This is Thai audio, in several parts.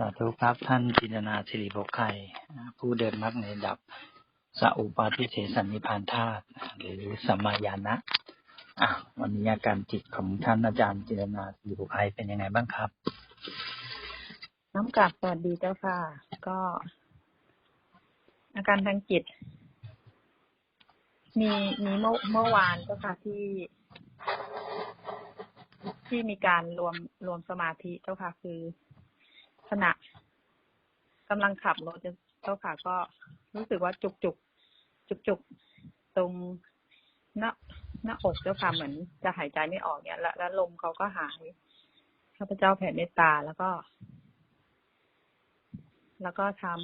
สาธุครับท่านจินตนาสิริภกไข่ผู้เดินมรรคในดับสัอุปาทิเสสนิพานธาตุหรือสัมมาญาณะอะวันนี้อาการจิตของท่านอาจารย์จินตนาสิริภกไข่เป็นยังไงบ้างครับ น้ำกลับสวัสดีเจ้าค่ะ ก็ อาการทางจิต มีมีเมื่อเมื่อวานเจ้าค่ะที่ที่มีการรวมรวมสมาธิเจ้าค่ะ คือ ขณะกำลังขับรถเจ้าค่ะก็รู้สึกว่าจุกจุกจุกจุกตรงหน้าหน้าอกเจ้าค่ะเหมือนจะหายใจไม่ออกเนี่ยแล้วแล้วลมเขาก็หายข้าพเจ้าแผ่เมตตาแล้วก็ แล้วก็ทำ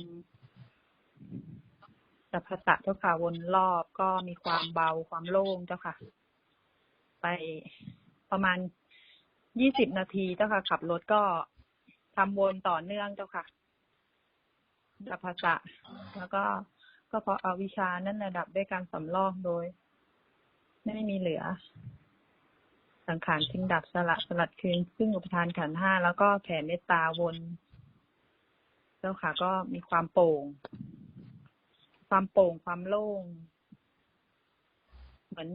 สัพพะเจ้าค่ะวนรอบก็มีความเบาความโล่งเจ้าค่ะ ไปประมาณยี่สิบนาทีเจ้าค่ะ ขับรถก็ ทำวนต่อเนื่องเจ้าค่ะสับพพะแล้วก็ก็พราะอาวิชานั่นระดับด้วยการสำรอกโดย ไม่มีเหลือ สังขารทิ้งดับสละสลัดคืน ซึ่งอุปทานขันห้าแล้วก็แผ่เมตตาวน เจ้าค่ะ ก็มีความโปร่ง ความโปร่งความโล่ง เหมือน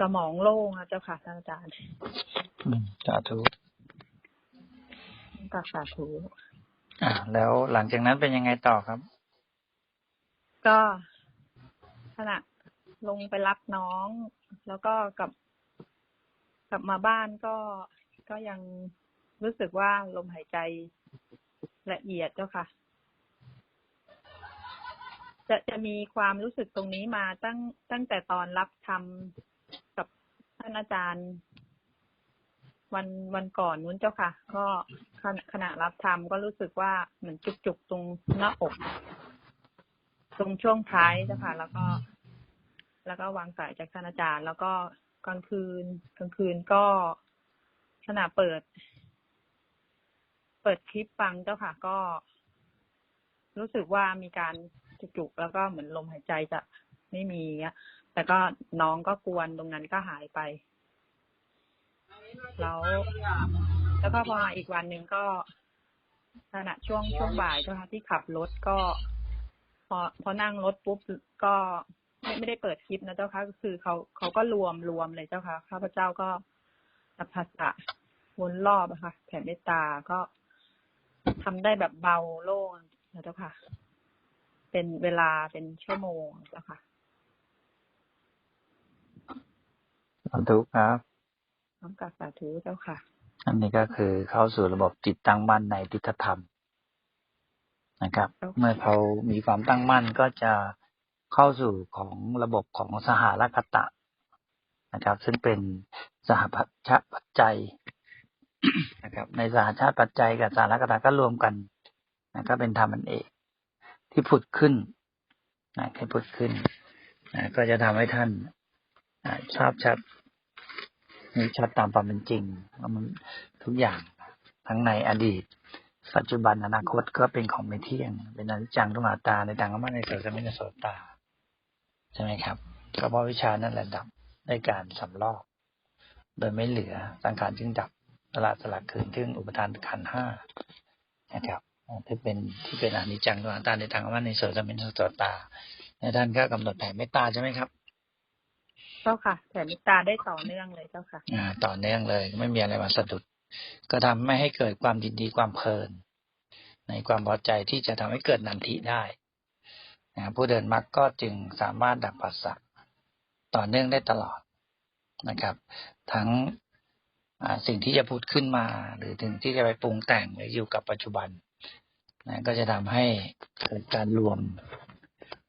สมองโล่งอะเจ้าค่ะท่านอาจารย์อืมสาธุ กับสาธุอ่า แล้วหลังจากนั้นเป็นยังไงต่อครับ ก็ขณะลงไปรับน้อง แล้วก็กลับกลับมาบ้านก็ก็ยังรู้สึกว่าลมหายใจละเอียดเจ้าค่ะ จะจะมีความรู้สึกตรงนี้มาตั้งตั้งแต่ตอนรับทำกับท่านอาจารย์ วันวันก่อนนู้นเจ้าค่ะ ก็ขณะขณะรับทำก็รู้สึกว่าเหมือนจุกจุกๆตรงหน้าอก ตรงช่วงท้ายเจ้าค่ะ แล้วก็ แล้วก็วางสายจากท่านอาจารย์ แล้วก็กลางคืนกลางคืนก็ขณะเปิด เปิดคลิปฟังเจ้าค่ะ ก็ รู้สึกว่ามีการจุกๆแล้วก็เหมือนลมหายใจจะไม่มีเงี้ยแต่ก็น้องก็กวนตรงนั้นก็หายไป แล้วแล้วก็พอมาอีกวันหนึ่งก็ขณะช่วงช่วงบ่ายเจ้าคะที่ขับรถก็ พอพอนั่งรถปุ๊บก็ไม่ไม่ได้เปิดคลิปนะเจ้าค่ะก็คือเขาเขาก็รวมรวมเลยเจ้าค่ะข้าพเจ้าก็สัพพะวนรอบอะค่ะ แผ่เมตตาก็ทำได้แบบเบาโล่งนะเจ้าค่ะ เป็นเวลาเป็นชั่วโมงเจ้าค่ะสาธุครับ น้อมกราบสาธุเจ้าค่ะ อันนี้ก็คือเข้าสู่ระบบจิตตั้งมั่นในทิฏฐธรรมนะครับครับ เมื่อเขามีความตั้งมั่นก็จะเข้าสู่ของระบบของสหรัคตะนะครับ ซึ่งเป็นสหพัชะปัจจัยนะครับ ในสหชาติปัจจัยกับสหรัคตะก็รวมกันนะก็เป็นธรรมอันเอกที่ผุดขึ้นนะที่ผุดขึ้นนะก็จะทำให้ท่านอ่าทราบชัด มีชัดตามความเป็นจริงว่ามันทุกอย่างทั้งในอดีต ปัจจุบันอนาคตก็เป็นของไม่เที่ยง เป็นอนิจจังทุกขาตาในทางอมในโสตมินโสตาใช่ไหมครับ ก็เพราะวิชานั่นแหละดับในการสำลอก โดยไม่เหลือสังขารจึงดับสละสละคืนซึ่งอุปทานขันห้านะครับที่เป็นที่เป็นอนิจจังทุกขาตาในทางอมในโสตมินโสตาในท่านก็กำหนดแผ่เมตตาใช่ไหมครับ เจ้าค่ะแผ่มตตาได้ต่อเนื่องเลยเจ้าค่ะ อ่า ต่อเนื่องเลย ไม่มีอะไรมาสะดุด ก็ทำไม่ให้เกิดความยินดีความเพลิน ในความพอใจที่จะทำให้เกิดนันทิได้นะผู้เดินมรรคก็จึงสามารถดับปัสสะต่อเนื่องได้ตลอดนะครับ ทั้งอ่าสิ่งที่จะพูดขึ้นมา หรือถึงที่จะไปปรุงแต่งหรืออยู่กับปัจจุบันนะก็จะทำให้เกิดการรวม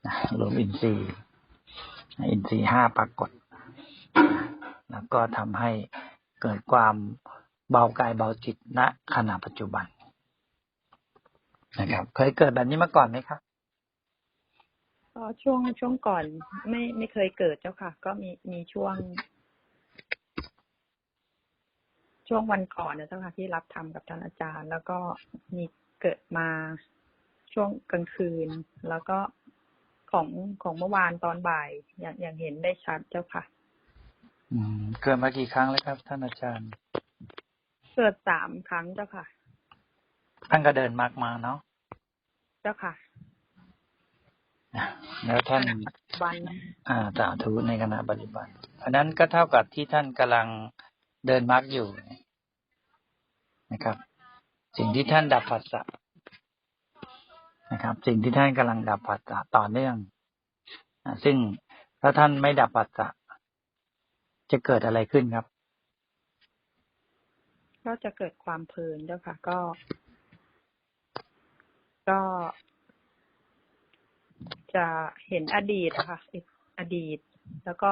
นะรวมอินทรีย์อินทรีย์ห้าปรากฏ แล้วก็ทำให้เกิดความเบากายเบาจิตณขณะปัจจุบันนะครับ เคยเกิดแบบนี้มาก่อนไหมครับก็ช่วงช่วงก่อน ไม่ไม่เคยเกิดเจ้าค่ะ ก็มีมีช่วง ช่วงวันก่อนนะเจ้าค่ะที่รับทำกับท่านอาจารย์ แล้วก็มีเกิดมาช่วงกลางคืน แล้วก็ของของเมื่อวานตอนบ่าย อย่างอย่างเห็นได้ชัดเจ้าค่ะ เกิดมากี่ครั้งแล้วครับ ท่านอาจารย์ เกิดสามครั้งเจ้าค่ะ ท่านก็เดินมากมาเนาะเจ้าค่ะแล้วท่านวันอ่าสาธุในขณะปฏิบัติเพราะนั้นก็เท่ากับที่ท่านกำลังเดินมรรคอยู่นะครับ สิ่งที่ท่านดับผัสสะนะครับ สิ่งที่ท่านกำลังดับผัสสะต่อเนื่องอ่าซึ่งถ้าท่านไม่ดับผัสสะ จะเกิดอะไรขึ้นครับ ก็จะเกิดความเพลินเจ้าค่ะ ก็ ก็จะเห็นอดีตอะค่ะอดีต แล้วก็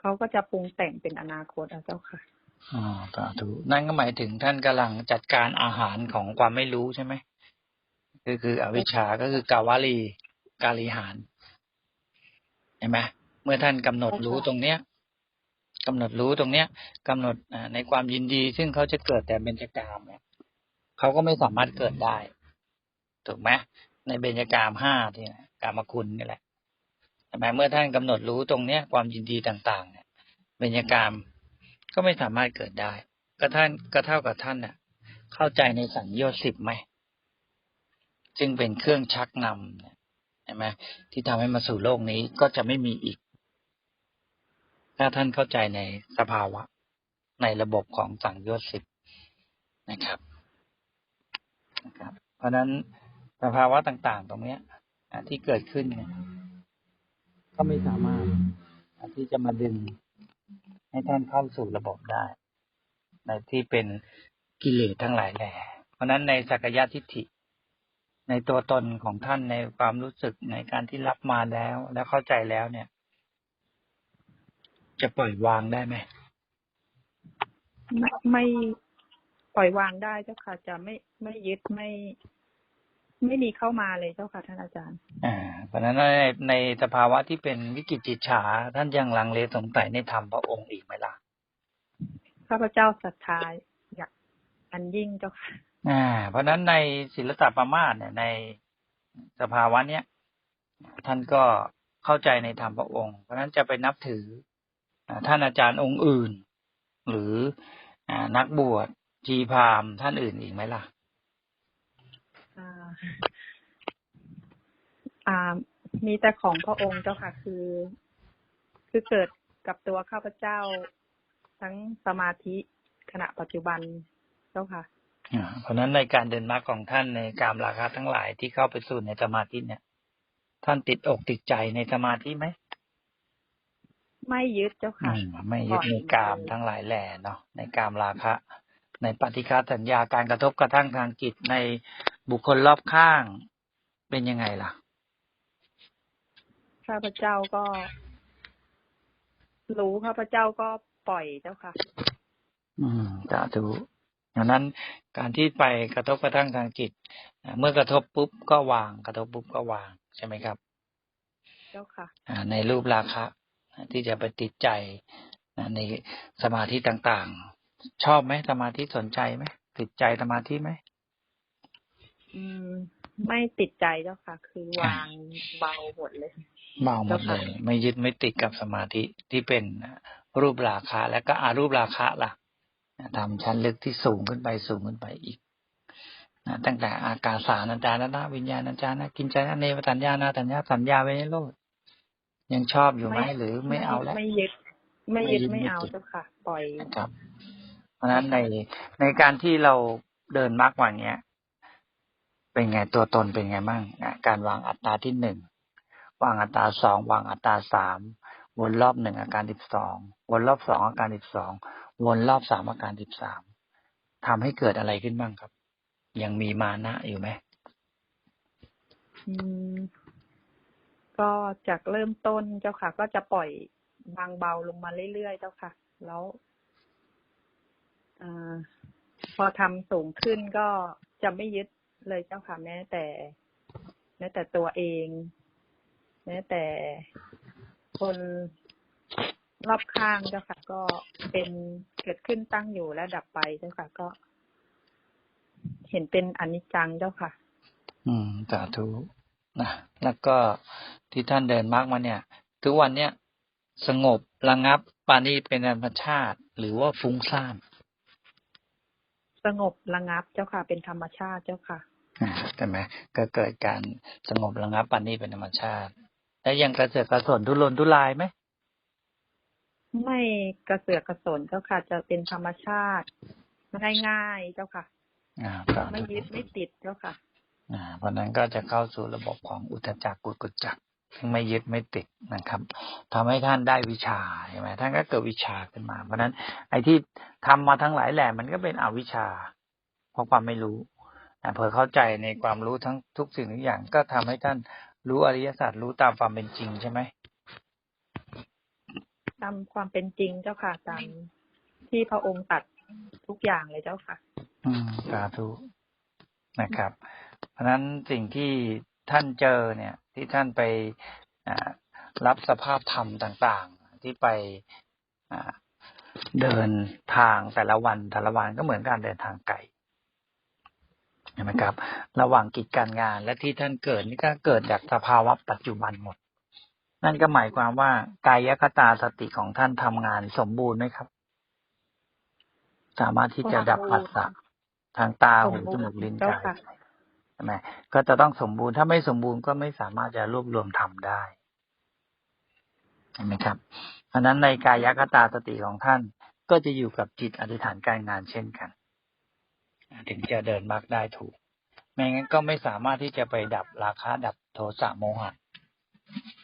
เขาก็จะปรุงแต่งเป็นอนาคตอะเจ้าค่ะอ๋อสาธุนั่นก็หมายถึงท่านกำลังจัดการอาหารของความไม่รู้ใช่ไหมก็คืออวิชชาก็คือกาวาลีกาลีหารเห็นไหม เมื่อท่านกำหนดรู้ตรงเนี้ยกำหนดรู้ตรงเนี้ยกำหนดอ่าในความยินดี ซึ่งเขาจะเกิดแต่เบญจกามเนี่ยเขาก็ไม่สามารถเกิดได้ถูกไหมในเบญจกามห้าที่นะกามคุณนี่แหละใช่ไหมเมื่อท่านกำหนดรู้ตรงเนี้ย ความยินดีต่าง ๆ เนี่ยเบญจกามก็ไม่สามารถเกิดได้ ก็ท่านก็เท่ากับท่านน่ะ เข้าใจในสังโยชน์สิบไหมจึงเป็นเครื่องชักนำเนี่ยเห็นไหมที่ทำให้มาสู่โลกนี้ก็จะไม่มีอีก ถ้าท่านเข้าใจในสภาวะ ในระบบของสังโยชน์สิบนะครับนะครับ เพราะฉะนั้นสภาวะต่าง ๆ ตรงเนี้ยอะที่เกิดขึ้นเนี่ยก็ไม่สามารถอะที่จะมาดึงให้ท่านเข้าสู่ระบบได้ ในที่เป็นกิเลสทั้งหลายแหล่เพราะฉะนั้นในสักยะทิฏฐิ ในตัวตนของท่านในความรู้สึกในการที่รับมาแล้ว และเข้าใจแล้วเนี่ย จะปล่อยวางได้ไหมไม่ไม่ปล่อยวางได้เจ้าค่ะ จะไม่ไม่ยึดไม่ ไม่มีเข้ามาเลยเจ้าค่ะท่านอาจารย์ อ่าเพราะฉะนั้นในในสภาวะที่เป็นวิกฤตจิตฉาท่านยังลังเลสงสัยในธรรมพระองค์อีกไหมล่ะข้าพเจ้าศรัทธาอยากอันยิ่งเจ้าค่ะ อ่า เพราะฉะนั้นในศิลปะประมาทเนี่ยในสภาวะเนี้ยท่านก็เข้าใจในธรรมพระองค์ เพราะฉะนั้นจะไปนับถืออ่า ท่านอาจารย์องค์อื่น หรืออ่านักบวชจีพราหมณ์ท่านอื่นอีกไหมล่ะอ่าอ่ามีแต่ของพระองค์เจ้าค่ะ คือ คือเกิดกับตัวข้าพเจ้า ทั้งสมาธิขณะปัจจุบันเจ้าค่ะอ่าเพราะฉะนั้นในการเดินมรรคของท่านในกามราคะทั้งหลายที่เข้าไปสู่ในสมาธิเนี่ย ท่านติดอกติดใจในสมาธิไหม ไม่ยึดเจ้าค่ะอืมไม่ยึดในกามทั้งหลายแหล่เนาะในกามราคะ ในปฏิฆาสัญญาการกระทบกระทั่งทางจิตในบุคคลรอบข้างเป็นยังไงล่ะข้าพเจ้าก็ รู้ข้าพเจ้าก็ปล่อยเจ้าค่ะ อืมสาธุดังนั้นการที่ไปกระทบกระทั่งทางจิตอ่าเมื่อกระทบปุ๊บก็วาง กระทบปุ๊บก็วางใช่ไหมครับ เจ้าค่ะอ่าในรูปราคะ ที่จะไปติดใจอ่าในสมาธิต่างๆ ชอบไหมสมาธิสนใจไหมติดใจสมาธิไหมอืม ไม่ติดใจเจ้าค่ะ คือวางเบาหมดเลยเมาหมดเลย ไม่ยึดไม่ติดกับสมาธิที่เป็นรูปราคะและก็อารูปราคะล่ะทำชั้นลึกที่สูงขึ้นไปสูงขึ้นไปอีกนะตั้งแต่อากาสานัญจานะวิญญาณัญจานะกินใจนะเนวตัญญานาตัญญาสัญญาไว้ในโลก ยังชอบอยู่ไหมหรือไม่เอาแล้วไม่ยึดไม่ยึดไม่ไม่ยึดเอาไม่ติดเจ้าค่ะ ปล่อยนะครับ เพราะฉะนั้นในในการที่เราเดินมรรควันเนี้ย เป็นไงตัวตนเป็นไงบ้างอะการวางอัตตาที่หนึ่งวางอัตตาสองวางอัตตาสามวนรอบหนึ่งอาการสิบสองวนรอบสองอาการสิบสองวนรอบสามอาการสิบสามทำให้เกิดอะไรขึ้นบ้างครับ ยังมีมานะอยู่ไหมอืม ก็จากเริ่มต้นเจ้าค่ะ ก็จะปล่อยบางเบาลงมาเรื่อยๆเจ้าค่ะ แล้วอพอทำสูงขึ้นก็จะไม่ยึดเลยเจ้าค่ะแม้แต่แม้แต่ตัวเอง แม้แต่คนรอบข้างเจ้าค่ะ ก็เป็นเกิดขึ้นตั้งอยู่และดับไปเจ้าค่ะ ก็ เห็นเป็นอนิจจังเจ้าค่ะ อืมสาธุ นะแล้วก็ที่ท่านเดินมรรคมาเนี่ย ทุกวันเนี้ยสงบระงับปานีเป็นธรรมชาติ หรือว่าฟุ้งซ่านสสงบระงับเจ้าค่ะ เป็นธรรมชาติเจ้าค่ะอ่าใช่ไหมก็เกิดการสงบระงับปันนี้เป็นธรรมชาติ แล้วยังกระเสือกกระสนทุรนทุรายไหมไม่กระเสือกกระสนเจ้าค่ะ จะเป็นธรรมชาติง่ายๆเจ้าค่ะอ่าก็ไม่ยึดไม่ติดเจ้าค่ะอ่า เพราะนั้นก็จะเข้าสู่ระบบของอุทจักกุกุจจักซึ่งไม่ยึดไม่ติดนะครับทำให้ท่านได้วิชาใช่ไหมท่านก็เกิดวิชาขึ้นมา เพราะฉะนั้นไอ้ที่ทำมาทั้งหลายแหล่มันก็เป็นอวิชชา เพราะความไม่รู้อ่าเพื่อเข้าใจในความรู้ทั้งทุกสิ่งทุกอย่างก็ทำให้ท่านรู้อริยสัจรู้ตามความเป็นจริงใช่ไหมตามความเป็นจริงเจ้าค่ะตามที่พระองค์ตัดทุกอย่างเลยเจ้าค่ะ อืมสาธุนะครับ เพราะฉะนั้นสิ่งที่ท่านเจอเนี่ย ที่ท่านไปอ่ารับสภาพธรรมต่าง ๆ ที่ไปอ่าเดินทางแต่ละวันแต่ละวันก็เหมือนการเดินทางไกลใช่ไหมครับ ระหว่างกิจการงานและที่ท่านเกิดนี่ก็เกิดจากสภาวะปัจจุบันหมด นั่นก็หมายความว่ากายคตาสติของท่านทำงานสมบูรณ์ไหมครับ สามารถที่จะดับผัสสะทางตาหูจมูกลิ้นเจ้ากายค่ะ ใช่ไหมก็จะต้องสมบูรณ์ถ้าไม่สมบูรณ์ก็ไม่สามารถจะรวบรวมทำได้เห็นไหมครับเพราะฉะนั้นในกายคตาสติของท่านก็จะอยู่กับจิตอธิษฐานการงานเช่นกันถึงจะเดินมรรคได้ถูก ไม่งั้นก็ไม่สามารถที่จะไปดับราคะดับโทสะโมหะ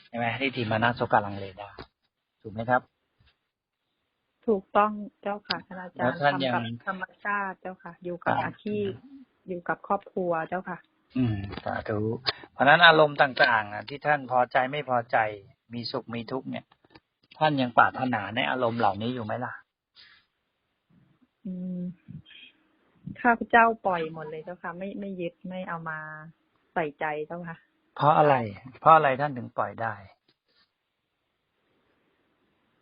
ใช่ไหมที่ทีมานะโสกาลังเลได้ถูกไหมครับ ถูกต้องเจ้าค่ะท่านอาจารแล้วย์ท่านทำยักับงธรรมชาติเจ้าค่ะ อยู่กับครับอาชีพ อยู่กับครอบครัวเจ้าค่ะ อืมสาธุเพราะฉะนั้นอารมณ์ต่างๆอะที่ท่านพอใจไม่พอใจ มีสุขมีทุกข์เนี่ย ท่านยังปรารถนาในอารมณ์เหล่านี้อยู่ไหมล่ะ อืมข้าพเจ้าปล่อยหมดเลยเจ้าค่ะ ไม่ไม่ยึดไม่เอามาใส่ใจเจ้าค่ะ เพราะอะไร เพราะอะไรท่านถึงปล่อยได้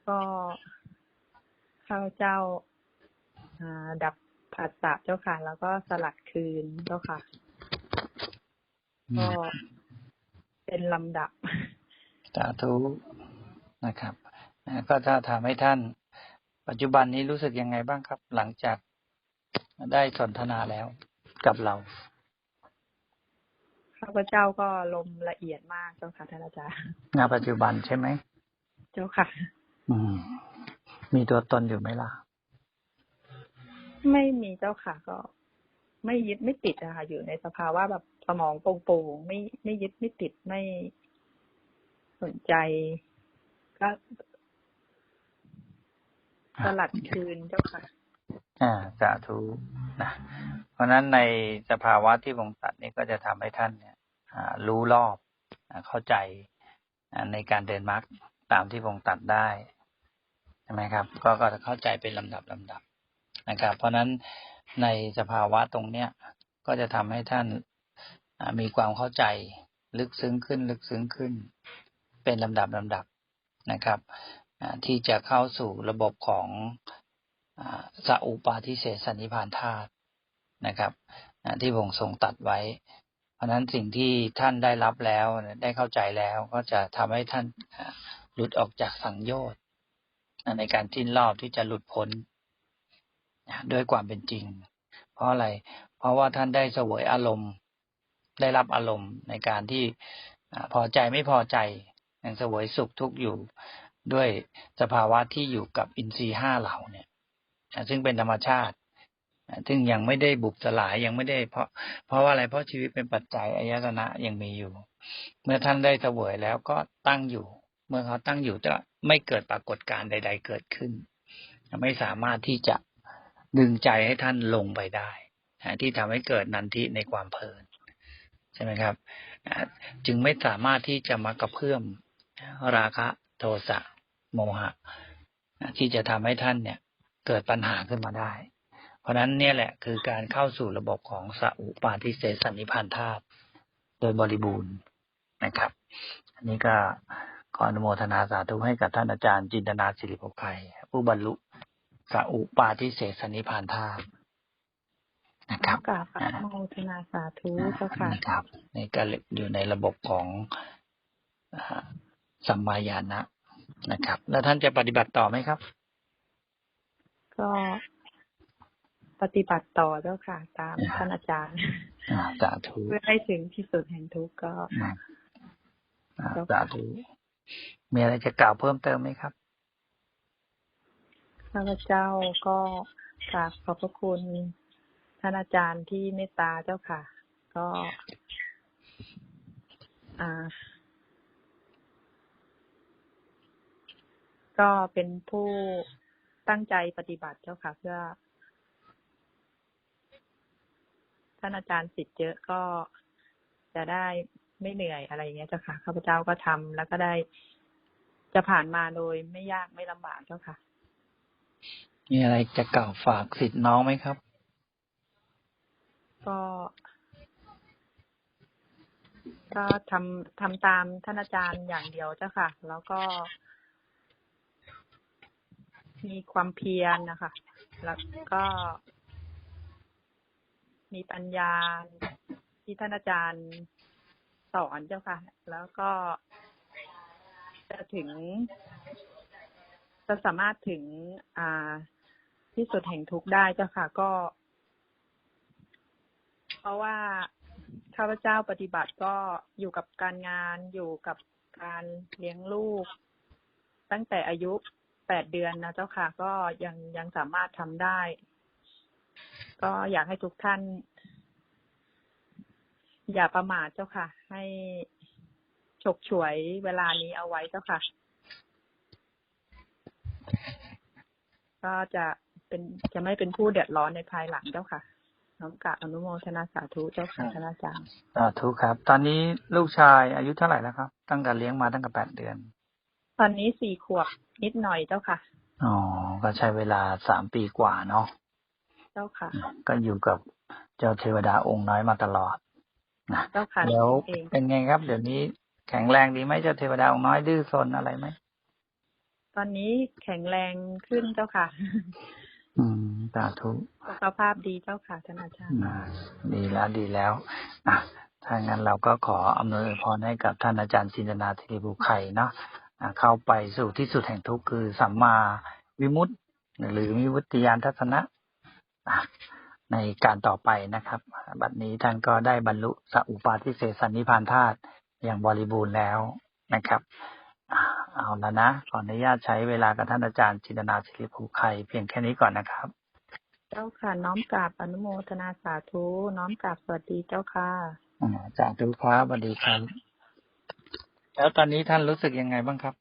ก็ข้าพเจ้าอ่าดับ ผัสสะเจ้าค่ะ แล้วก็สลัดคืนเจ้าค่ะ ก็เป็นลำดับสาธุนะครับอ่าก็ถ้าทำให้ท่าน ปัจจุบันนี้รู้สึกยังไงบ้างครับ หลังจากได้สนทนาแล้วกับเราข้าพเจ้าก็ลมละเอียดมากเจ้าค่ะท่านอาจารย์ณปัจจุบันใช่ไหม เจ้าค่ะ อืม มีตัวตนอยู่ไหมล่ะ ไม่มีเจ้าค่ะก็ ไม่ยึดไม่ติดอะค่ะ อยู่ในสภาวะแบบสมองโปร่งๆไม่ไม่ยึดไม่ติดไม่สนใจ ก็สลัดคืนเจ้าค่ะ อ่าสาธุนะเพราะฉะนั้นในสภาวะที่วงตัดนี้ก็จะทำให้ท่านเนี่ยอ่ารู้รอบอเข้าใจในการเดินมรรคตามที่วงตัดได้ใช่ไหมครับ ก็ก็จะเข้าใจเป็นลำดับลำดับ นะครับ เพราะฉะนั้นในสภาวะตรงเนี้ยก็จะทำให้ท่านมีความเข้าใจลึกซึ้งขึ้นลึกซึ้งขึ้น เป็นลำดับลำดับนะครับที่จะเข้าสู่ระบบของสัอุปาทิเศสันนิพานธาตุนะครับที่พระองทรงตัดไว้ เพราะนั้นสิ่งที่ท่านได้รับแล้วได้เข้าใจแล้วก็จะทำให้ท่านหลุดออกจากสังโยชน์ในการทิ้นรอบที่จะหลุดพ้น ด้วยความเป็นจริง เพราะอะไร เพราะว่าท่านได้เสวยอารมณ์ ได้รับอารมณ์ในการที่พอใจไม่พอใจยังเสวยสุขทุกข์อยู่ด้วยสภาวะที่อยู่กับอินทรีย์ห้าเหล่าเนี่ยซึ่งเป็นธรรมชาติซึ่งยังไม่ได้บุบสลายยังไม่ได้ เพราะเพราะว่าอะไรเพราะชีวิตเป็นปัจจัยอายตนะยังมีอยู่ เมื่อท่านได้เสวยแล้วก็ตั้งอยู่ เมื่อเขาตั้งอยู่จะไม่เกิดปรากฏการณ์ใด ๆ เกิดขึ้น ไม่สามารถที่จะ ดึงใจให้ท่านลงไปได้ที่ทำให้เกิดนันทิในความเพลินใช่ไหมครับจึงไม่สามารถที่จะมากระเพื่อมราคะโทสะโมหะ ที่จะทำให้ท่านเนี่ย เกิดปัญหาขึ้นมาได้ เพราะฉะนั้นเนี่ยแหละคือการเข้าสู่ระบบของสัอุปาทิเสสสันนิพานธาตุโดยบริบูรณ์นะครับ อันนี้ก็ขออนุโมทนาสาธุให้กับท่านอาจารย์จินตนาสิริภพไพผู้บรรลุ สัอุปาทิเสสสันนิพานธาตุนะครับกราบอนุโมทนาสาธุเจ้าค่ะนะครับนี่ก็อยู่ในระบบของอ่าสัมมาญาณะนะครับ แล้วท่านจะปฏิบัติต่อไหมครับ ก็ปฏิบัติต่อเจ้าค่ะ ตามท่านอาจารย์อ่าสาธุเพื่อให้ถึงที่สุดแห่งทุกข์ก็อ่าอ่าสาธุมีอะไรจะกล่าวเพิ่มเติมไหมครับ ข้าพเจ้าก็กราบขอบพระคุณท่านอาจารย์ที่เมตตาเจ้าค่ะ ก็ อ่า ก็เป็นผู้ตั้งใจปฏิบัติเจ้าค่ะเพื่อท่านอาจารย์สิทธิ์เยอะก็จะได้ไม่เหนื่อยอะไรอย่างเงี้ยเจ้าค่ะข้าพเจ้าก็ทำแล้วก็ได้จะผ่านมาโดยไม่ยากไม่ลำบากเจ้าค่ะ มีอะไรจะกล่าวฝากสิทธิ์น้องไหมครับ ก็ก็ทำทำตามท่านอาจารย์อย่างเดียวเจ้าค่ะ แล้วก็ มีความเพียรนะคะ แล้วก็ มีปัญญาที่ท่านอาจารย์สอนเจ้าค่ะ แล้วก็จะถึง จะสามารถถึงอ่าที่สุดแห่งทุกข์ได้เจ้าค่ะ ก็ เพราะว่าข้าพเจ้าปฏิบัติก็อยู่กับการงานอยู่กับการเลี้ยงลูก ตั้งแต่อายุแปดเดือนนะเจ้าค่ะ ก็ยังยังสามารถทำได้ ก็อยากให้ทุกท่าน อย่าประมาทเจ้าค่ะ ให้ฉกฉวยเวลานี้เอาไว้เจ้าค่ะ ก็จะเป็นจะไม่เป็นผู้เดือดร้อนในภายหลังเจ้าค่ะ น้อมกราบอนุโมทนาสาธุเจ้าค่ะท่านอาจารย์สาธุครับ ตอนนี้ลูกชายอายุเท่าไหร่แล้วครับ ตั้งแต่เลี้ยงมาตั้งแต่แปดเดือน ตอนนี้สี่ขวบนิดหน่อยเจ้าค่ะ อ๋อ ก็ใช้เวลาสามปีกว่าเนาะ เจ้าค่ะ ก็อยู่กับเจ้าเทวดาองค์น้อยมาตลอดนะเจ้าค่ะแล้วเองเป็นไงครับ เดี๋ยวนี้แข็งแรงดีไหมเจ้าเทวดาองค์น้อยดื้อซนอะไรไหม ตอนนี้แข็งแรงขึ้นเจ้าค่ะ อืมสาธุสุขภาพดีเจ้าค่ะท่านอาจารย์อ่าดีแล้วดีแล้วอะถ้างั้นเราก็ขออำนวยพรให้กับท่านอาจารย์จินตนาธิริบุไข่เนาะอะเข้าไปสู่ที่สุดแห่งทุกข์คือสัมมาวิมุตติ หรือวิมุตติยานทัศนะอะในการต่อไปนะครับ บัดนี้ท่านก็ได้บรรลุสัอุปาทิเศษสันนิพพานธาตุอย่างบริบูรณ์แล้วนะครับอะ เอาแล้วนะ ขออนุญาตใช้เวลากับท่านอาจารย์จินตนาธิริบุไข่เพียงแค่นี้ก่อนนะครับ เจ้าค่ะ น้อมกราบอนุโมทนาสาธุ น้อมกราบสวัสดีเจ้าค่ะอ่าจากทุกครับสวัสดีครับ แล้วตอนนี้ท่านรู้สึกยังไงบ้างครับ